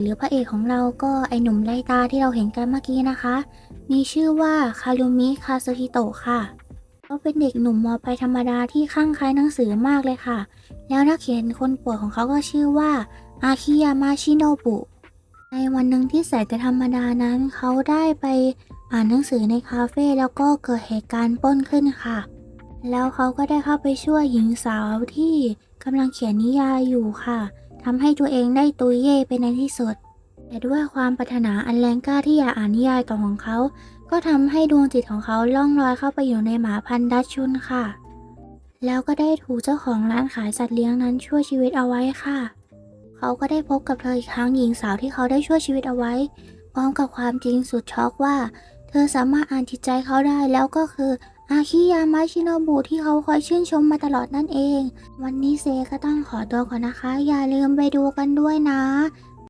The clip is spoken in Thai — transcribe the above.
หรือพระเอกของเราก็ไอหนุ่มไลตาที่เราเห็นกันเมื่อกี้นะคะ มีชื่อว่าคารุมิคาซุฮิโตะค่ะเขาเป็นเด็กหนุ่มมปลายธรรมดาที่คลั่งคล้ายหนังสือมากเลยค่ะ แล้วนักเขียนคนโปรดของเขาก็ชื่อว่าอาคิยามาชิโนบุ ในวันหนึ่งที่แสนจะธรรมดานั้นเขาได้ไปอ่านหนังสือในคาเฟ่แล้วก็เกิดเหตุการณ์ป้นขึ้นค่ะ แล้วเขาก็ได้เข้าไปช่วยหญิงสาวที่กำลังเขียนนิยายอยู่ค่ะ ทำให้ตัวเองได้ตุยเย่ไปในที่สุด แต่ด้วยความปรารถนาอันแรงกล้าที่อยากอ่านนิยายต่อของเขา ก็ทำให้ดวงจิตของเขาล่องลอยเข้าไปอยู่ในหมาพันธุ์ดัชชุนค่ะ แล้วก็ได้ถูกเจ้าของร้านขายสัตว์เลี้ยงนั้นช่วยชีวิตเอาไว้ค่ะ เขาก็ได้พบกับเธออีกครั้งหญิงสาวที่เขาได้ช่วยชีวิตเอาไว้ พร้อมกับความจริงสุดช็อกว่า เธอสามารถอ่านจิตใจเขาได้แล้วก็คือ อาคิยามาชิโนบุที่เขาคอยชื่นชมมาตลอดนั่นเอง วันนี้เซก็ต้องขอตัวก่อนนะคะ อย่าลืมไปดูกันด้วยนะ